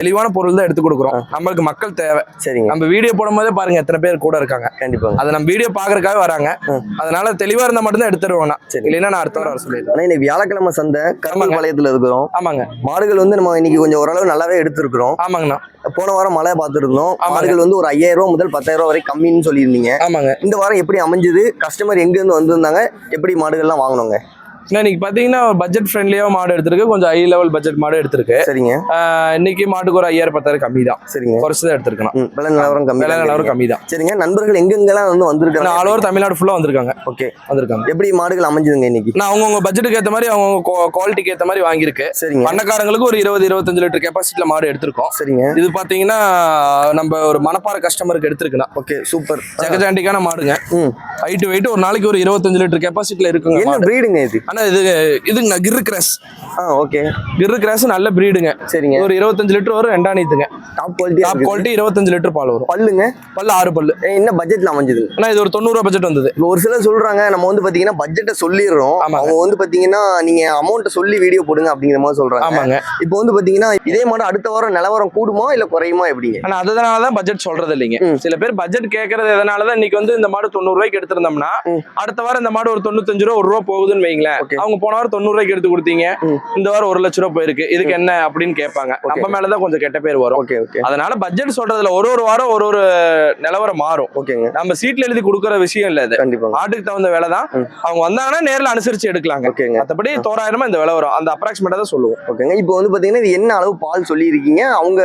தெளிவான பொருள் தான் எடுத்து கொடுக்குறோம். நம்மளுக்கு மக்கள் தேவை. சரிங்க. நம்ம வீடியோ போடும் போதே பாருங்க எத்தனை பேர் கூட இருக்காங்க. கண்டிப்பாங்க. அதை நம்ம வீடியோ பாக்குறதுக்காக வராங்க. அதனால தெளிவா இருந்தா எடுத்துருவேன் நான். சரி. இல்லைன்னா நான் அடுத்த வாரம் வர சொல்லிடுறேன். ஆனா இன்னைக்கு வியாழக்கிழமை சந்தை கருமல் பாளையத்துல இருக்கிறோம். ஆமாங்க. மாடுகள் வந்து நம்ம இன்னைக்கு கொஞ்சம் ஓரளவு நல்லாவே எடுத்திருக்கிறோம். ஆமாங்கண்ணா போன வாரம் மழை பார்த்துருந்தோம். மாடுகள் வந்து ஒரு ஐயாயிரம் ரூபாய் முதல் பத்தாயிரம் ரூபாய் வரை கம்மின்னு சொல்லியிருந்தீங்க. ஆமாங்க. இந்த வாரம் எப்படி அமைஞ்சது? கஸ்டமர் எங்க இருந்து வந்திருந்தாங்க? எப்படி மாடுகள்லாம் வாங்கணுங்க ஏன்னா இன்னைக்கு பாத்தீங்கன்னா பட்ஜெட் ஃப்ரெண்ட்லியா மாடு எடுத்திருக்கு. கொஞ்சம் ஹை லெவல் பட்ஜெட் மாடு எடுத்திருக்கு. சரிங்க. இன்னைக்கு மாட்டுக்கு ஒரு ஐயாயிரம் பத்தாயிரம் கம்மி தான் சரிங்க. குறைச்சு தான் எடுத்திருக்கணும். ம், விலை நிலவரம் கம்மி விலை நிலவரம் கம்மி தான் சரிங்க. நண்பர்கள் எங்கெங்கெல்லாம் வந்து வந்திருக்காங்க? ஆல் ஓவர் தமிழ்நாடு ஃபுல்லா வந்திருக்காங்க. ஓகே. வந்திருக்காங்க. எப்படி மாடுகள் அமைஞ்சதுங்க இன்னைக்கு? நான் அவங்கவுங்க பட்ஜெட்டுக்கு ஏற்ற மாதிரி அவங்கவுங்க குவாலிட்டிக்கு ஏற்ற மாதிரி வாங்கியிருக்கு. சரிங்க. பண்ணக்காரங்களுக்கு ஒரு இருபது இருபத்தஞ்சு லிட்டர் கெப்பாசிட்டில மாடு எடுத்திருக்கோம். சரிங்க. இது பாத்தீங்கன்னா நம்ம ஒரு மணப்பாறை கஸ்டமருக்கு எடுத்திருக்கணும். Okay super. ஜெகஜாண்டிக்கான மாடுங்க. ம். ஹைட் வெயிட் ஒரு நாளைக்கு ஒரு இருபத்தஞ்சு லிட்டர் கெப்பாசிட்டில இருக்குங்க என்ன. ப்ரீடுங்க இது? ஆனா இது இதுங்கண்ணா கிரு கிராஸ். ஆ ஓகே. கிரு கிராஸ் நல்ல பிரீடுங்க சரிங்க. ஒரு இருபத்தஞ்சு லிட்டர் வரும் ரெண்டா நீத்துங்க டாப் குவாலிட்டி டாப் குவாலிட்டி இருபத்தஞ்சு லிட்டர் பால் வரும். பல்லுங்க? பல்லு ஆறு பல்லு. என்ன பட்ஜெட்ல அமைஞ்சது? ஆனா இது ஒரு தொண்ணூறு ரூபா பட்ஜெட் வந்தது. இப்போ ஒரு சிலர் சொல்றாங்க நம்ம வந்து பாத்தீங்கன்னா பட்ஜெட்டை சொல்லிடுறோம். அவங்க வந்து பாத்தீங்கன்னா நீங்க அமௌண்ட்டை சொல்லி வீடியோ போடுங்க அப்படிங்கிற மாதிரி சொல்றாங்க. ஆமாங்க. இப்போ வந்து பாத்தீங்கன்னா இதே மாதிரி அடுத்த வாரம் நிலவரம் கூடுமா இல்ல குறையுமா எப்படிங்க? ஆனா அதனால தான் பட்ஜெட் சொல்றது இல்லைங்க. சில பேர் பட்ஜெட் கேட்கறது எதனால தான் இன்னைக்கு வந்து இந்த மாடு தொண்ணூறு ரூபாய்க்கு எடுத்திருந்தோம்னா. அடுத்த வாரம் இந்த மாடு ஒரு தொண்ணூத்தஞ்சு ரூபா ஒரு ரூபா போகுதுன்னு வைங்களேன். அவங்க போன வாரம் தொண்ணூறு ரூபாய்க்கு எடுத்து கொடுத்தீங்க. இந்த வாரம் ஒரு லட்ச ரூபா போயிருக்கு. இதுக்கு என்ன அப்படின்னு கேட்பாங்க. நம்ம மேலதான் கொஞ்சம் கெட்ட பேர் வரும். Okay okay. அதனால பட்ஜெட் சொல்றதுல ஒரு ஒரு வாரம் ஒரு ஒரு நிலவரம் மாறும். ஓகேங்க. நம்ம சீட்ல எழுதி கொடுக்குற விஷயம் இல்ல இது கண்டிப்பாங்க. ஆட்டுக்கு தகுந்த வேலை தான். அவங்க வந்தாங்கன்னா நேர்ல அனுசரிச்சு எடுக்கலாங்க. ஓகேங்க. மத்தபடி தோராயிரமா இந்த விலை வரும். அந்த அப்ராக்சிமேட்டா தான் சொல்லுவோம். ஓகேங்க. இப்போ வந்து பாத்தீங்கன்னா இது என்ன அளவு பால் சொல்லியிருக்கீங்க? அவங்க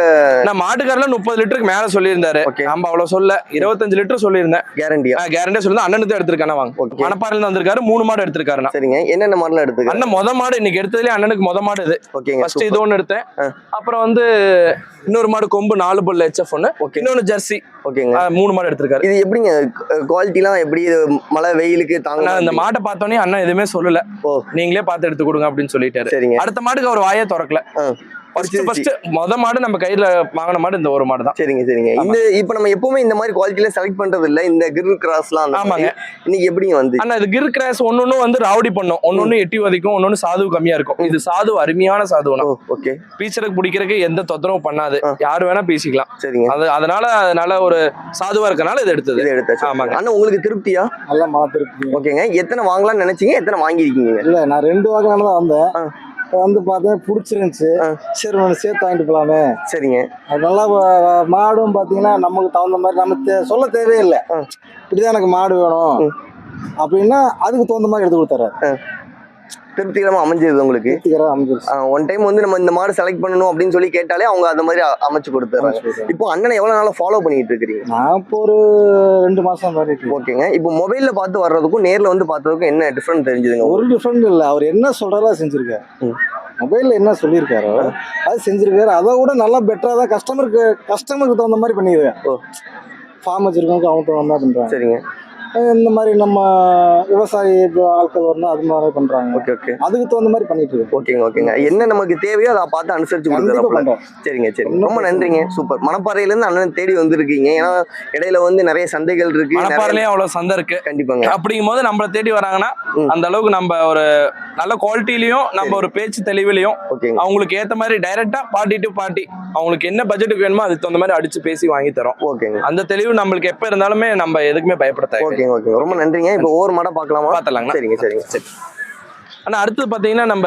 நான் மாட்டுக்காரில் முப்பது லிட்டருக்கு மேல சொல்லியிருந்தாரு. Okay. நம்ம அவ்வளவு சொல்ல. இருபத்தஞ்சு லிட்டர் சொல்லியிருந்தேன். கேரண்டியா கேரண்டியா சொல்லி அண்ணனுக்கு எடுத்திருக்கானே வாங்க. ஓகே. மணப்பாறையில வந்திருக்காரு மூணு மாடு எடுத்திருக்காருண்ணா. சரிங்க. என்னென்ன மாடலாம் எடுத்துக்க. அண்ணன் மொத மாடு இன்னைக்கு எடுத்ததுலயே அண்ணனுக்கு மொத மாடு இது. ஓகேங்க ஃபர்ஸ்ட் இது ஒன்று எடுத்தேன். அப்புறம் வந்து இன்னொரு மாடு கொம்பு நாலு பல்லு ஹெச்எஃப் ஒன்று ஓகே. இன்னொன்னு ஜெர்சி ஓகேங்க. மூணு மாடு எடுத்திருக்காரு. இது எப்படிங்க குவாலிட்டிலாம் எப்படி இது மழை வெயிலுக்கு தாங்க இந்த மாட்டை பார்த்தோன்னே அண்ணன் எதுவுமே சொல்லல. ஓ. நீங்களே பார்த்து எடுத்து கொடுங்க அப்படின்னு சொல்லிட்டாரு. சரிங்க. அடுத்த மாடுக்கு அவர் வாயே திறக்கல. ஃபர்ஸ்ட். ஃபர்ஸ்ட் மொத மாடு நம்ம கையில வாங்கின மாடு இந்த ஒரு மாடு தான் சரிங்க. சரிங்க இந்த இப்போ நம்ம எப்பவுமே இந்த மாதிரி குவாலிட்டில செலக்ட் பண்றது இல்ல இந்த கிரில் கிராஸ்லாம் மாதிரி. இன்னைக்கு எப்படிங்க வந்து? ஆனா இது கிர் கிராஸ் ஒன்னொன்னு வந்து ராவடி பண்ணும். ஒன்னொன்னு எட்டி வதைக்கும் ஒன்னொன்னு சாது கம்மியா இருக்கும். இது சாது அருமையான சாதுவனா ஓ ஓகே. பீச்சருக்கு பிடிக்கிறதுக்கு எந்த தொந்தரவும் பண்ணாது. யாரு வேணா பேசிக்கலாம். சரிங்க. அது அதனால அதனால ஒரு சாதுவா இருக்கனால இது எடுத்தது. இதை எடுத்தாச்சு. ஆமாங்க. அண்ணா உங்களுக்கு திருப்தியா? நல்லா மழை திருப்பி ஓகேங்க. எத்தனை வாங்கலாம்னு நினைச்சீங்க எத்தனை வாங்கியிருக்கீங்க? இல்ல நான் ரெண்டு வாங்கலாம் தான் வந்தேன் வந்து பார்த்தேன் பிடிச்சிருந்துச்சு. சரி ஒன்று சேர்த்து வாங்கிட்டு போகலாமே சரிங்க. அது நல்லா மாடும் பார்த்தீங்கன்னா நமக்கு தகுந்த மாதிரி நம்ம சொல்ல தேவையில்லை. இப்படிதான் எனக்கு மாடு வேணும். அப்படின்னா அதுக்கு தகுந்த மாதிரி எடுத்து கொடுத்தாரு திருப்திகரமா அமைஞ்சது உங்களுக்கு? ஒன் டைம் வந்து நம்ம இந்த மாதிரி செலக்ட் பண்ணணும் அப்படின்னு சொல்லி கேட்டாலே அவங்க அந்த மாதிரி அமைச்சு கொடுத்துறாங்க. இப்போ அண்ணனை எவ்வளவு நாளா ஃபாலோ பண்ணிட்டு இருக்கிறீங்க? நான் இப்போ ஒரு ரெண்டு மாசம் இருக்கேன். ஓகேங்க. இப்போ மொபைல்ல பார்த்து வர்றதுக்கும் நேர்ல வந்து பார்த்ததுக்கும் என்ன டிஃபரன்ஸ் தெரிஞ்சுதுங்க ஒரு டிஃப்ரெண்ட் இல்லை. அவர் என்ன சொல்றாரோ அதை செஞ்சிருக்காரு. மொபைலில் என்ன சொல்லியிருக்காரோ அது செஞ்சிருக்காரு. அதை விட நல்லா பெட்டராக தான் கஸ்டமருக்கு கஸ்டமருக்கு தகுந்த மாதிரி பண்ணிடுவேன். ஃபார்ம் வச்சிருக்கவங்க அவங்க வந்தா பண்றாங்க. சரிங்க. இந்த மாதிரி நம்ம விவசாயி ஆட்கள் வரணும் அது மாதிரி பண்றாங்க. Okay okay. அதுக்கு தகுந்த மாதிரி பண்ணிட்டு இருக்கோம். ஓகேங்க ஓகேங்க. என்ன நமக்கு தேவையோ அதை பார்த்து அனுசரிச்சு பண்றோம். சரிங்க சரி. ரொம்ப நன்றிங்க. சூப்பர். மணப்பாறையில இருந்து அண்ணன் தேடி வந்திருக்கீங்க. ஏன்னா இடையில வந்து நிறைய சந்தைகள் இருக்கு. மணப்பாறையிலயும் அவ்வளவு சந்தை இருக்கு. கண்டிப்பாங்க. அப்படிங்கும் போது நம்மள தேடி வராங்கன்னா. அந்த அளவுக்கு நம்ம ஒரு நல்ல குவாலிட்டிலையும் நம்ம ஒரு பேச்சு தெளிவிலையும் ஓகேங்க. அவங்களுக்கு ஏத்த மாதிரி டைரக்டா பார்ட்டி டு பார்ட்டி அவங்களுக்கு என்ன பட்ஜெட்டுக்கு வேணுமோ அதுக்கு தகுந்த மாதிரி அடிச்சு பேசி வாங்கி தரோம். ஓகேங்க. அந்த தெளிவு நம்மளுக்கு எப்ப இருந்தாலுமே நம்ம எதுக்குமே பயப்பட தேவை ஓகேங்க ஓகேங்க ரொம்ப நன்றிங்க. இப்போ ஒவ்வொரு மாடம் பார்க்கலாமா? பார்த்தலாங்கண்ணா சரிங்க சரிங்க. சரி. ஆனா அடுத்தது பாத்தீங்கன்னா நம்ம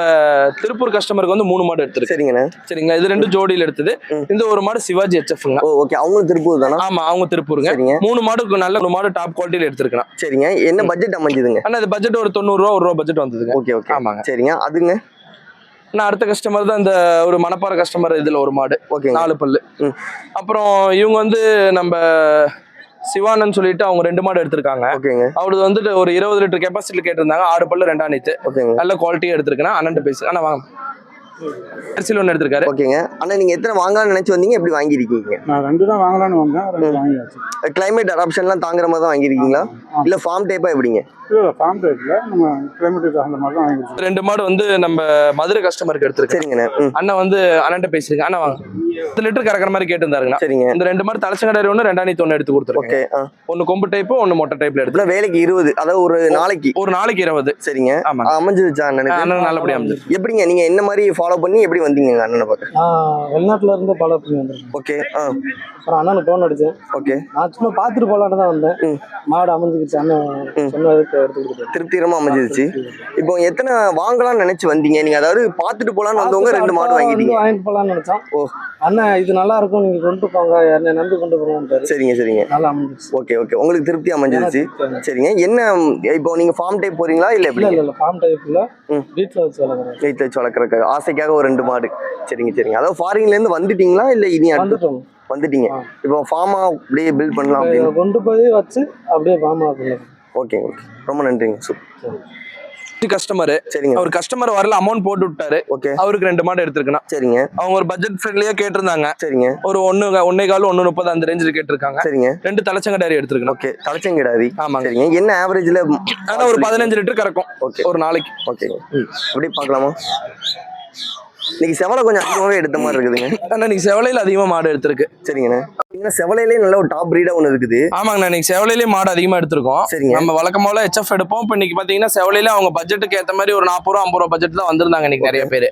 திருப்பூர் கஸ்டமருக்கு வந்து மூணு மாடு எடுத்திருக்கு. சரிங்கண்ணே. சரிங்களா? இது ரெண்டு ஜோடியில் எடுத்தது. இந்த ஒரு மாடு சிவாஜி ஹெச்எஃப்ங்க ஓ ஓகே அவங்களும் திருப்பூர் தானா? ஆமா அவங்க திருப்பூருங்க. சரிங்க. மூணு மாடு நல்ல ஒரு மாடு டாப் குவாலிட்டியில எடுத்திருக்கலாம் சரிங்க. என்ன பட்ஜெட் அமைஞ்சுதுங்க? ஆனா இது பட்ஜெட் ஒரு தொண்ணூறு ரூபா ஒரு ரூபா பட்ஜெட் வந்ததுங்க. ஓகே ஓகே ஆமாங்க. சரிங்க. அதுங்க? நான் அடுத்த கஸ்டமர் தான் இந்த ஒரு மணப்பாறை கஸ்டமர் இதுல ஒரு மாடு. ஓகேங்க நாலு பல்லு. அப்புறம் இவங்க வந்து நம்ம சிவானன் சொல்லிட்டு அவங்க ரெண்டு மாடு எடுத்திருக்காங்க. ஓகேங்க. அவரது வந்துட்டு ஒரு இருபது லிட்டர் கெப்பாசிட்டி கேட்டிருந்தாங்க. ஆறு பல்லு ரெண்டா நீத்து. ஓகேங்க. நல்ல குவாலிட்டியா எடுத்திருக்கேன் அண்ணன் பேசு. அண்ணா வாங்க. அரிசியில் ஒன்று எடுத்திருக்காரு. ஓகேங்க. அண்ணா நீங்க எத்தனை வாங்கலாம்னு நினைச்சு வந்தீங்க? எப்படி வாங்கியிருக்கீங்க? நான் ரெண்டு தான் வாங்கலாம்னு வந்தேன். ரெண்டு வாங்கியாச்சு. கிளைமேட் அடாப்ஷன்லாம் தாங்குற மாதிரி தான் வாங்கியிருக்கீங்களா? இல்ல ஃபார்ம் டைப்பா எப்படிங்க? இல்லை ஃபார்ம் டைப்பில் நம்ம மாதிரி தான் ரெண்டு மாடு வந்து நம்ம மதுரை கஸ்டமருக்கு எடுத்திருக்கேன் சரிங்கண்ணே. ம். அண்ணன் வந்து அண்ணன்ட்ட பேசியிருக்கேன் அண்ணா வாங்க. பத்து லிட்டர் கறக்கிற மாதிரி கேட்டிருந்தாருங்கண்ணா சரிங்க. இந்த ரெண்டு மாதிரி தலைச்சங்கடாரி ஒன்று ரெண்டாயிரத்தி ஒன்று எடுத்து கொடுத்துருக்கேன். ஒன்னு கொம்பு டைப் ஒன்னு மொட்டை டைப்ல எடுத்து. வேலைக்கு இருபது. அதாவது ஒரு நாளைக்கு. ஒரு நாளைக்கு இருபது. சரிங்க. ஆமாங்க. அமைஞ்சிருச்சா அண்ணன் நல்லபடியா அமைஞ்சு எப்படிங்க நீங்க என்ன மாதிரி ஃபாலோ பண்ணி எப்படி வந்தீங்க அண்ணனை பார்க்க? வெளிநாட்டுல இருந்து ஃபாலோ பண்ணி வந்திருக்கேன். ஓகே அப்புறம் அண்ணனுக்கு ஃபோன் அடிச்சேன். ஓகே. நான் சும்மா பார்த்துட்டு போலான்னு தான் வந்தேன். மாடு அமைஞ்சிக்கிச்சு அண்ணன் சொன்னதுக்கு எடுத்து திருப்திகரமா அமைஞ்சிருச்சு. இப்போ எத்தனை வாங்கலாம்னு நினைச்சு வந்தீங்க? நீங்க அதாவது பார்த்துட்டு போலான்னு வந்தவங்க ரெண்டு மாடு வாங்கிட்டீங்க. வாங்கிட்டு போலாம்னு நினைச்சோம். ஓ. அண்ணன் இது நல்லா இருக்கும். நீங்க கொண்டு போங்க. என்னை நம்பி கொண்டு போங்கன்றாரு சரிங்க சரிங்க. நல்லா அமைஞ்சிச்சு ஓகே ஓகே. உங்களுக்கு திருப்தி அமைஞ்சிருச்சு. சரிங்க. என்ன இப்போ நீங்க ஃபார்ம் டைப் போறீங்களா இல்ல எப்படி? இல்ல இல்ல ஃபார்ம் டைப்ல ம். வீட்டுல வச்சு வளர்க்குறேன். வீட்டில் வச்சு வளர்க்குறக்கு ஆசைக்காக ஒரு ரெண்டு மாடு. சரிங்க சரிங்க. அதாவது ஃபாரின்ல இருந்து வந்துட்டீங்களா இல்ல இனி அடுத்து? வந்துட்டோம். வந்துட்டீங்க. இப்போ ஃபார்மா அப்படியே பில்ட் பண்ணலாம் அப்படின்னு? கொண்டு போய் வச்சு அப்படியே ஃபார்ம் ஓகே ஓகே. ரொம்ப நன்றிங்க சூப்பர் கஸ்டமர் சரிங்க. அவர் கஸ்டமர் வரல அமௌண்ட் போட்டு விட்டாரு. ஓகே அவருக்கு ரெண்டு மாடு எடுத்திருக்கணும் சரிங்க. அவங்க ஒரு பட்ஜெட் ஃப்ரெண்ட்லியா கேட்டிருந்தாங்க. சரிங்க. ஒரு ஒன்னு ஒன்னே கால் ஒன்னு முப்பது அந்த ரேஞ்சில் கேட்டிருக்காங்க. சரிங்க. ரெண்டு தலைச்சங்கடாரி எடுத்திருக்கணும் ஓகே தலைச்சங்கிடாதி ஆமாங்க. சரிங்க. என்ன ஆவரேஜ்ல ஆனா ஒரு பதினஞ்சு லிட்டர் கறக்கும். ஓகே ஒரு நாளைக்கு. ஓகேங்க அப்படியே பார்க்கலாமா? இன்னைக்கு செவலை கொஞ்சம் அதிகமாகவே எடுத்த மாதிரி இருக்குதுங்க. ஆனா நீங்க செவலையில அதிகமா மாடு எடுத்திருக்கு. சரிங்கண்ணே. பார்த்தீங்கன்னா செவலையிலே நல்ல ஒரு டாப் பிரீடா ஒன்று இருக்குது. ஆமாங்கண்ணா இன்னைக்கு செவலையிலேயே மாடு அதிகமா எடுத்திருக்கோம். சரிங்க. நம்ம வழக்கம் போல ஹெச்எஃப் எடுப்போம். இப்போ இன்னைக்கு பாத்தீங்கன்னா செவலையில அவங்க பட்ஜெட்டுக்கு ஏத்த மாதிரி ஒரு நாற்பது ரூபா ஐம்பது ரூபா பட்ஜெட் தான் வந்திருந்தாங்க இன்னைக்கு நிறைய பேர்.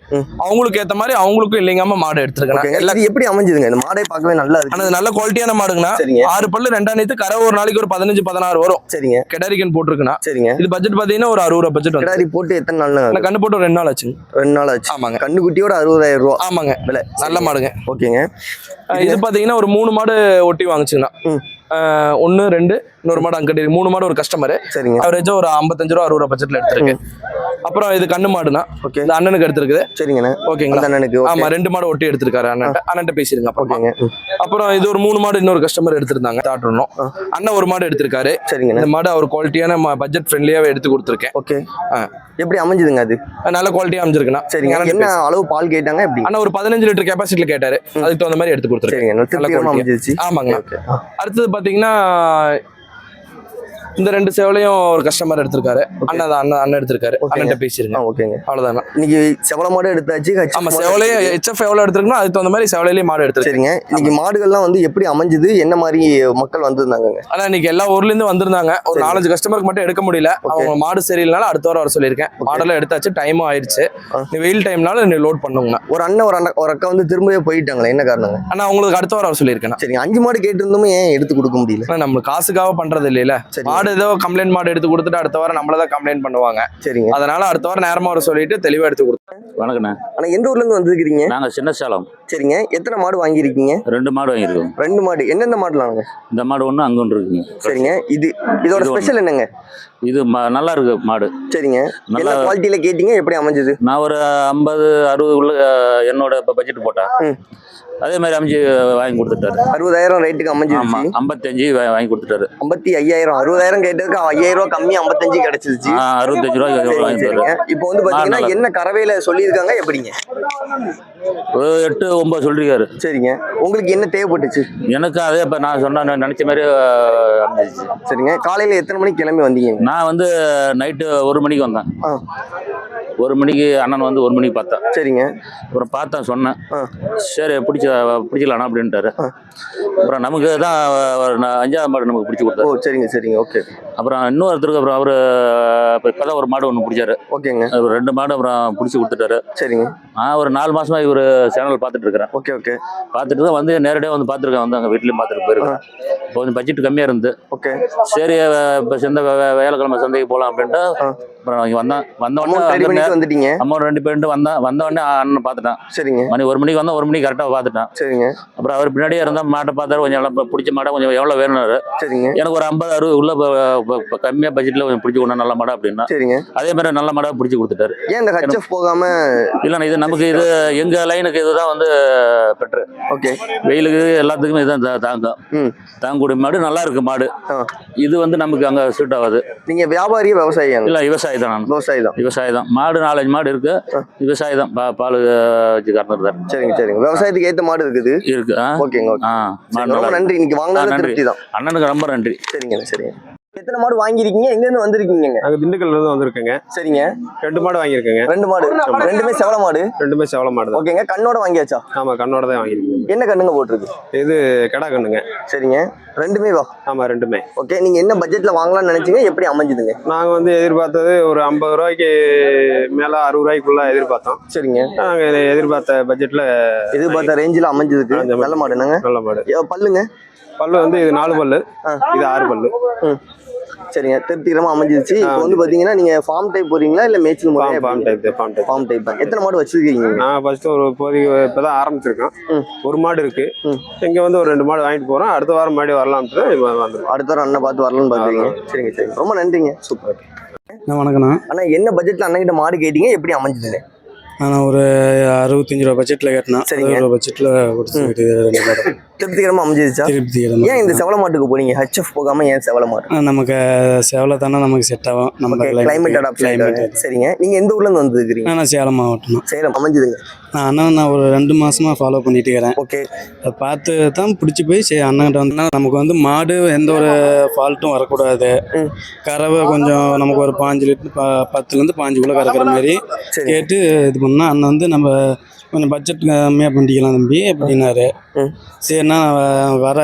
அவங்களுக்கு ஏத்த மாதிரி அவங்களுக்கும் இல்லைங்காம மாடு எடுத்திருக்கேன். ஓகேங்க எல்லா இது எப்படி அமைஞ்சுதுங்க? இந்த மாடே பார்க்கவே நல்லா இருக்கு. இது நல்ல குவாலிட்டியான மாடுங்கண்ணா. ஆறு பல்லு ரெண்டாம் நேத்து கரை ஒரு நாளைக்கு ஒரு பதினஞ்சு பதினாறு வரும். சரிங்க. கெடாரிக்கன் போட்டிருக்குண்ணா. சரிங்க. இது பட்ஜெட் பாத்தீங்கன்னா ஒரு அறுபது ரூபா பட்ஜெட் கிடாரி போட்டு எத்தனை நாள் கண்ணு போட்டு ஒரு ரெண்டு நாள் ஆச்சுங்க. ரெண்டு நாள் ஆச்சு. ஆமாங்க. கண்ணுக்குட்டியோட அறுபதாயிரம் ரூபா. ஆமாங்க. விலை. நல்ல மாடுங்க. ஓகேங்க. இது பாத்தீங்கன்னா ஒரு மூணு மாடு ஒட்டி வாங்குச்சுங்கண்ணா ம். அஹ் ஒண்ணு ரெண்டு இன்னொரு மாடு இருக்கு. மூணு மாடு ஒரு கஸ்டமர் சரிங்க. அவரேஜா ஒரு ஐம்பத்தஞ்சு ரூபா அறுபது ரூபா பட்ஜெட்ல எடுத்திருக்கு. அப்புறம் இது கண்ணு மாடுனா. ஓகே. இந்த அண்ணனுக்கு எடுத்திருக்குது. சரிங்கண்ணே. ஓகேங்களா? அண்ணனுக்கு ஆமா ரெண்டு மாடு ஒட்டி எடுத்திருக்காரு அண்ணன். அண்ணன் பேசிருங்க அப்புறமா. ஓகேங்க. அப்புறம் இது ஒரு மூணு மாடு இன்னொரு கஸ்டமர் எடுத்திருந்தாங்க. தாட்டணும். அண்ணன் ஒரு மாடு எடுத்திருக்காரு. சரிங்கண்ணே. இந்த மாடு அவர் குவாலிட்டியான பட்ஜெட் ஃப்ரெண்ட்லியாவே எடுத்து கொடுத்துருக்கேன். ஓகே. எப்படி அமைஞ்சுதுங்க அது? நல்ல குவாலிட்டியா அமைஞ்சிருக்குண்ணா. சரிங்க. என்ன. அளவு பால் கேட்டாங்க எப்படி? அண்ணா ஒரு பதினஞ்சு லிட்டர் கெப்பாசிட்டில கேட்டாரு. அதுக்கு தகுந்த மாதிரி எடுத்து கொடுத்துருக்கேன். சரிங்க ஆமாங்க அடுத்தது பாத்தீங்கன்னா இந்த ரெண்டு சேவலையும் ஒரு கஸ்டமர் எடுத்திருக்காரு. அண்ணன் தான் அண்ணன் அண்ணன் எடுத்திருக்காரு. அண்ணன் பேசிருங்க. ஆ ஓகேங்க அவ்வளவுதாண்ணா. இன்னைக்கு செவல மாடு எடுத்தாச்சு ஆமா மாடு செவலையே ஹெச்எஃப் எவ்வளவு எடுத்திருக்கணும் அதுக்கு தகுந்த மாதிரி செவலையிலேயே மாடு எடுத்திருக்கு சரிங்க. இன்னைக்கு மாடுகள்லாம் வந்து எப்படி அமைஞ்சுது என்ன மாதிரி மக்கள் வந்திருந்தாங்கங்க? ஆனா இன்னைக்கு எல்லா ஊர்ல இருந்து வந்திருந்தாங்க. ஒரு நாலஞ்சு கஸ்டமருக்கு மட்டும் எடுக்க முடியல. அவங்க மாடு சரியில்லைனால அடுத்த வாரம் வர சொல்லியிருக்கேன். மாடெல்லாம் எடுத்தாச்சு டைமும் ஆயிடுச்சு வெயில் டைம்னால நீ லோட் பண்ணுங்கண்ணா. ஒரு அண்ணன் ஒரு அண்ணன் ஒரு அக்கா வந்து திரும்பவே போயிட்டாங்களே என்ன காரணங்க? ஆனா உங்களுக்கு அடுத்த வாரம் வர சொல்லியிருக்கேன் சரிங்க. அஞ்சு மாடு கேட்டிருந்தோமே ஏன் எடுத்து கொடுக்க முடியல? நம்ம காசுக்காக பண்றது இல்லையில. சரி மாடு ஏதோ கம்ப்ளைண்ட் மாடு எடுத்து கொடுத்துட்டு அடுத்த வாரம் நம்மள தான் கம்ப்ளைண்ட் பண்ணுவாங்க. சரிங்க. அதனால அடுத்த வாரம் நேரமா வர சொல்லிட்டு தெளிவா எடுத்து கொடுத்தோம் வணக்கண்ணே. ஆனா எந்த ஊர்ல இருந்து வந்திருக்கிறீங்க? நாங்கள் சின்ன சேலம் சரிங்க. எத்தனை மாடு வாங்கியிருக்கீங்க? ரெண்டு மாடு வாங்கியிருக்கோம். ரெண்டு மாடு. எந்தெந்த மாடுலாங்க இந்த மாடு ஒன்று அங்கே ஒன்று இருக்குங்க. சரிங்க. இது இதோட. ஸ்பெஷல் என்னங்க? இது நல்லா இருக்கு மாடு. சரிங்க. நல்லா குவாலிட்டியில கேட்டீங்க? எப்படி அமைஞ்சது? நான் ஒரு ஐம்பது அறுபது உள்ள என்னோட பட்ஜெட் போட்டேன். அதே மாதிரி அமைஞ்சு வாங்கி கொடுத்துட்டாரு. அறுபதாயிரம் ரேட்டுக்கு ஆமா அமைஞ்சிருச்சு ஐம்பத்தஞ்சு வாங்கி கொடுத்துட்டாரு. ஐம்பத்தி ஐயாயிரம் அறுபதாயிரம் கேட்டதுக்கு ஐயாயிரம் ரூபாய் கம்மி ஐம்பத்தஞ்சு கிடைச்சிருச்சு. அறுபத்தஞ்சு ரூபா சரிங்க, வாங்கி இப்போ வந்து பாத்தீங்கன்னா என்ன கறவையில சொல்லியிருக்காங்க எப்படிங்க? எட்டு ஒன்பது சொல்லிருக்காரு சரிங்க. உங்களுக்கு என்ன தேவைப்பட்டுச்சு? எனக்கு அதே இப்போ நான் சொன்ன நான் நினைச்ச மாதிரி அமைஞ்சிச்சு சரிங்க. காலையில எத்தனை மணிக்கு கிளம்பி வந்தீங்க? நான் வந்து நைட்டு ஒரு மணிக்கு வந்தேன். ஒரு மணிக்கு அண்ணன் வந்து ஒரு மணிக்கு பார்த்தேன் சரிங்க. அப்புறம் பார்த்தேன் சொன்னேன். சரி பிடிச்ச பிடிச்சிக்கலாண்ணா அப்படின்ட்டாரு. அப்புறம் நமக்கு தான் அஞ்சாவது மாடு நமக்கு பிடிச்சி ஓ கொடுத்தாரு சரிங்க சரிங்க ஓகே. அப்புறம் இன்னொருத்தருக்கு அப்புறம் அவர் இப்போ இப்போ தான் ஒரு மாடு ஒன்று பிடிச்சாரு. ஓகேங்க. ஒரு ரெண்டு மாடு அப்புறம் பிடிச்சி கொடுத்துட்டாரு. சரிங்க. நான் ஒரு நாலு மாசமா இவர் சேனல் பார்த்துட்டு இருக்கிறேன். Okay okay. பார்த்துட்டு தான் வந்து நேரடியாக வந்து பார்த்துருக்கேன் வந்து அங்கே வீட்லேயும் பார்த்துட்டு போயிருக்கேன். இப்போ கொஞ்சம் பட்ஜெட் கம்மியாக இருந்து. ஓகே. சரி இப்போ சந்தை வேலைக்கிழமை சந்தைக்கு போகலாம் அப்படின்ட்டு. அப்புறம் இங்கே வந்தேன். வந்த பண்ணிட்டு வந்துட்டீங்க? அம்மா ரெண்டு பேருட்டு வந்தேன் வந்த உடனே அண்ணன் பார்த்துட்டேன். சரிங்க. மணி ஒரு மணிக்கு வந்தேன் ஒரு மணிக்கு கரெக்டாக பார்த்துட்டேன். சரிங்க. அப்புறம் அவர் பின்னாடியே இருந்தால் மாட்டை பார்த்தாரு கொஞ்சம் பிடிச்ச மாடை கொஞ்சம் எவ்வளோ வேணும்னாரு. சரிங்க. எனக்கு ஒரு ஐம்பது அறுபது உள்ள கம்மியாக பட்ஜெட்டில் கொஞ்சம் பிடிச்சி கொண்டா நல்ல மாடை அப்படின்னா சரிங்க. அதே மாதிரி நல்ல மாடை பிடிச்சி கொடுத்துட்டாரு. ஏன் இந்த ஹச்எஃப் போகாம இல்லைண்ணா இது நமக்கு இது எங்கள் லைனுக்கு இதுதான் வந்து பெட்ரு. ஓகே. வெயிலுக்கு எல்லாத்துக்குமே இதுதான் தாங்கும். தாங்கக்கூடிய மாடு நல்லா இருக்கு மாடு. இது வந்து நமக்கு அங்கே சூட் ஆகாது. நீங்க வியாபாரியே விவசாயியாங்க இல்லை விவசாயி தான் விவசாயி தான். விவசாயி தான். மாடு நாலஞ்சு மாடு இருக்கு. விவசாயி தான். பால் வச்சு கறந்துருந்தாரு சரிங்க சரிங்க. விவசாயத்துக்கு ஏத்த மாடு இருக்குது. இருக்கு ஓகேங்க ஓகே. மாடு. நன்றி இன்னைக்கு ஆ, வாங்கினது நன்றி. தான். அண்ணனுக்கு ரொம்ப நன்றி. சரிங்க சரிங்க. எத்தனை மாடு வாங்கியிருக்கீங்க? எங்க இருந்து வந்திருக்கீங்க நாங்கள் திண்டுக்கல்ல இருந்து வந்திருக்கேங்க. சரிங்க. ரெண்டு மாடு வாங்கியிருக்கேங்க. ரெண்டு மாடு. ரெண்டுமே செவல மாடு. ரெண்டுமே செவல மாடு ஓகேங்க. கண்ணோட வாங்கியாச்சா? ஆமாம் கண்ணோட தான் வாங்கியிருக்கீங்க. என்ன கண்ணுங்க போட்டிருக்கு? இது கடா கண்ணுங்க. சரிங்க. ரெண்டுமே வா. ஆமாம் ரெண்டுமே. ஓகே நீங்க என்ன பட்ஜெட்ல வாங்கலாம்னு நினைச்சீங்க? எப்படி அமைஞ்சுதுங்க? நாங்கள் வந்து எதிர்பார்த்தது ஒரு ஐம்பது ரூபாய்க்கு மேலே அறுபது ரூபாய்க்குள்ள எதிர்பார்த்தோம். சரிங்க. நாங்கள் எதிர்பார்த்த பட்ஜெட்டில் எதிர்பார்த்த ரேஞ்சில் அமைஞ்சதுக்கு? அமைஞ்ச நல்ல மாடு என்னங்க நல்ல மாடு. ஏ, பல்லுங்க? பல்லு வந்து இது நாலு பல்லு. ஆ. இது ஆறு பல்லு. ம். சரிங்க. திருப்திகரமா அமைஞ்சிருச்சு. இப்போ வந்து பாத்தீங்கன்னா நீங்க ஃபார்ம் டைப் போறீங்களா? இல்ல மேய்ச்சல் ஃபார்ம் ஃபார்ம் முறையா type farm type farm type எத்தனை மாடு வச்சிருக்கீங்க? நான் ஃபர்ஸ்ட் ஒரு இப்போதைக்கு இப்போ தான் ஆரம்பிச்சிருக்கோம். ம். ஒரு மாடு இருக்கு. இங்கே வந்து ஒரு ரெண்டு மாடு வாங்கிட்டு போகிறோம் அடுத்த வாரம் மாடி வந்துருக்கோம். அடுத்த வாரம் அண்ணன் பார்த்து வரலாம்னு பாக்குறீங்க சரிங்க சரிங்க. ரொம்ப நன்றிங்க. சூப்பர். வணக்கண்ணா அண்ணா என்ன பட்ஜெட்ல அண்ணன் கிட்ட மாடு கேட்டீங்க? எப்படி அமைஞ்சதுங்க நான் ஒரு அறுபத்தஞ்சு ரூபா பட்ஜெட்டில் கேட்டேன் சரிங்க. அறுபது ரூபா பட்ஜெட்டில் ரெண்டு மாடம் திருப்திகரமா அமைஞ்சிருச்சா? திருப்தி ஏன் இந்த செவல மாட்டுக்கு போனீங்க? ஹெச்எஃப் போகாம ஏன் செவல மாடு நமக்கு சேவலை தானே நமக்கு செட் ஆகும். நம்ம கிளைமேட் அடாப்ட் சரிங்க. நீங்க எந்த ஊர்ல இருந்து வந்துருக்கீங்க நான் சேலம் மாவட்டம் சேலம். அமைஞ்சதுங்க. நான் அண்ணன் நான் ஒரு ரெண்டு மாசமா ஃபாலோ பண்ணிட்டு இருக்கிறேன். ஓகே அதை பார்த்து தான் பிடிச்சி போய் சரி அண்ணன்கிட்ட வந்து நமக்கு வந்து மாடு எந்த ஒரு ஃபால்ட்டும் வரக்கூடாது. கறவை கொஞ்சம் நமக்கு ஒரு பாஞ்சு லிட்டர் பத்துலேருந்து பாஞ்சுக்குள்ளே கறக்கிற மாதிரி கேட்டு இது பண்ணா அண்ணன் வந்து நம்ம கொஞ்சம் பட்ஜெட் கம்மியாக பண்ணிக்கலாம் தம்பி அப்படின்னாரு. சரிண்ணா நான் வர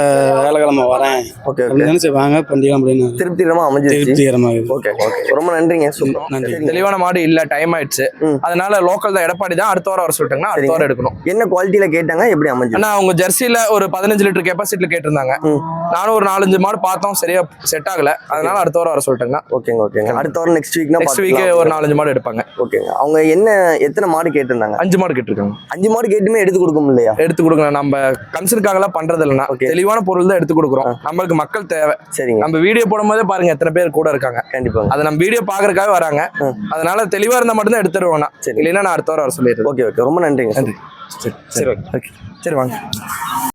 வேலைக்கிழமை வரேன். ஓகே அப்படின்னு சரி வாங்க பண்ணிக்கலாம் அப்படின்னாரு திருப்திகரமா அமைஞ்சிருச்சு. திருப்திகரமாக ஓகே ஓகே. ரொம்ப நன்றிங்க சூப்பர் நன்றி. தெளிவான மாடு இல்ல டைம் ஆயிடுச்சு. அதனால லோக்கல் தான் எடப்பாடி தான் அடுத்த வாரம் வர சொல்லிட்டாங்கன்னா அடுத்த. வாரம் எடுக்கணும். என்ன குவாலிட்டியில கேட்டாங்க எப்படி அமைஞ்சது ஆனா அவங்க ஜெர்சில ஒரு பதினஞ்சு லிட்டர் கெப்பாசிட்டில கேட்டிருந்தாங்க. நானும் ஒரு நாலஞ்சு மாடு பார்த்தோம் சரியா செட் ஆகல. அதனால அடுத்த வாரம் வர சொல்லிட்டாங்கன்னா. ஓகேங்க ஓகேங்க. அடுத்த வாரம் நெக்ஸ்ட் வீக்னா நெக்ஸ்ட் வீக் ஒரு நாலஞ்சு மாடு எடுப்பாங்க. ஓகேங்க. அவங்க என்ன எத்தனை மாடு கேட்டிருந்தாங்க? அஞ்சு மாடு கேட்டிருக்காங்க. அஞ்சு மாடு கேட்டுமே எடுத்து கொடுக்க முடியலையா? எடுத்து கொடுக்கலாம் நம்ம கன்சர்னுக்காகலாம் பண்றது இல்லைன்னா. தெளிவான பொருள் தான் எடுத்து கொடுக்குறோம். நம்மளுக்கு மக்கள் தேவை. சரிங்க. நம்ம வீடியோ போடும்போதே பாருங்க எத்தனை பேர் கூட இருக்காங்க. கண்டிப்பாங்க. அதை நம்ம வீடியோ பாக்குறதுக்காக வராங்க. அதனால தெளிவா இருந்தா மட்டும் தான் எடுத்துருவோம் சரி. இல்லைன்னா நான் அடுத்த வாரம் வர சொல்லிடுறேன். ஓகே ஓகே ரொம்ப நன்றிங்க நன்றி. சரி சரி. ஓகே சரி வாங்க.